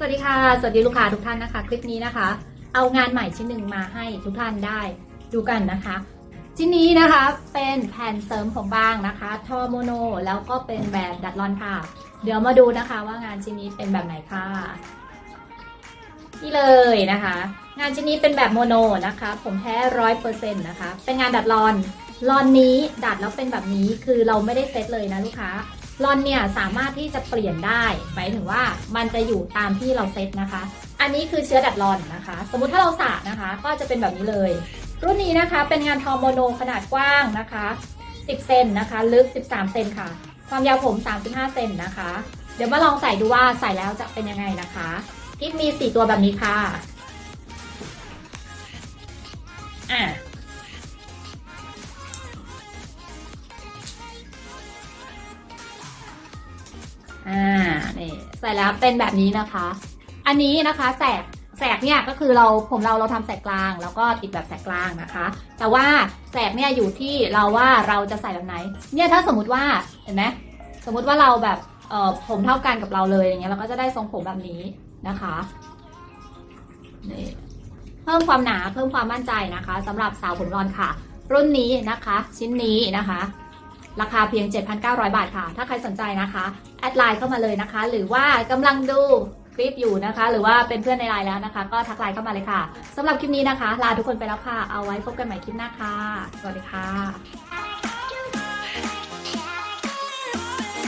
สวัสดีค่ะ สวัสดีลูกค้าทุกท่านนะคะ คลิปนี้นะคะ เอางานใหม่ชิ้นหนึ่งมาให้ทุกท่านได้ดูกันนะคะ ชิ้นนี้นะคะเป็นแผ่นเสริมผมบางนะคะทอโมโนแล้วก็เป็นแบบดัดรอนค่ะ เดี๋ยวมาดูนะคะว่างานชิ้นนี้เป็นแบบไหนค่ะนี่เลยนะคะ งานชิ้นนี้เป็นแบบโมโนนะคะ ผมแท้ร้อยเปอร์เซ็นต์นะคะ เป็นงานดัดรอนรอนนี้ดัดแล้วเป็นแบบนี้คือเราไม่ได้เซตเลยนะลูกค้า รอนเนี่ยสามารถที่จะเปลี่ยนได้หมายถึงว่ามันจะอยู่ตามที่เราเซตนะคะ อันนี้คือเชื้อดัดรอนนะคะ สมมติถ้าเราสระนะคะ ก็จะเป็นแบบนี้เลย รุ่นนี้นะคะเป็นงานทอโมโนขนาดกว้างนะคะ 10 เซนนะคะ ลึก 13 เซนค่ะ ความยาวผม 35 เซนนะคะ เดี๋ยวมาลองใส่ดูว่าใส่แล้วจะเป็นยังไงนะคะกิ๊บมี 4 ตัวแบบนี้ค่ะ อะ นี่ใส่แล้วเป็นแบบนี้นะคะ อันนี้นะคะแสกแสกเนี่ยก็คือเราผมเราเราทำแสกกลาง แล้วก็ติดแบบแสกกลางนะคะ แต่ว่าแสกเนี่ยอยู่ที่เราว่าเราจะใส่แบบไหน เนี่ยถ้าสมมติว่าเห็นไหมสมมุติว่าเราแบบเออผมเท่ากันกับเราเลยอย่างเงี้ยเราก็จะได้ทรงผมแบบนี้นะคะนี่เพิ่มความหนาเพิ่มความมั่นใจนะคะสำหรับสาวผมรอนค่ะ รุ่นนี้นะคะ ชิ้นนี้นะคะ ราคาเพียง 7,900 บาทค่ะ ถ้าใครสนใจนะคะ แอดไลน์เข้ามาเลยนะคะ หรือว่ากำลังดูคลิปอยู่นะคะ หรือว่าเป็นเพื่อนในไลน์แล้วนะคะ ก็ทักไลน์เข้ามาเลยค่ะสำหรับคลิปนี้นะคะ ลาทุกคนไปแล้วค่ะ เอาไว้พบกันใหม่คลิปหน้าค่ะ สวัสดีค่ะ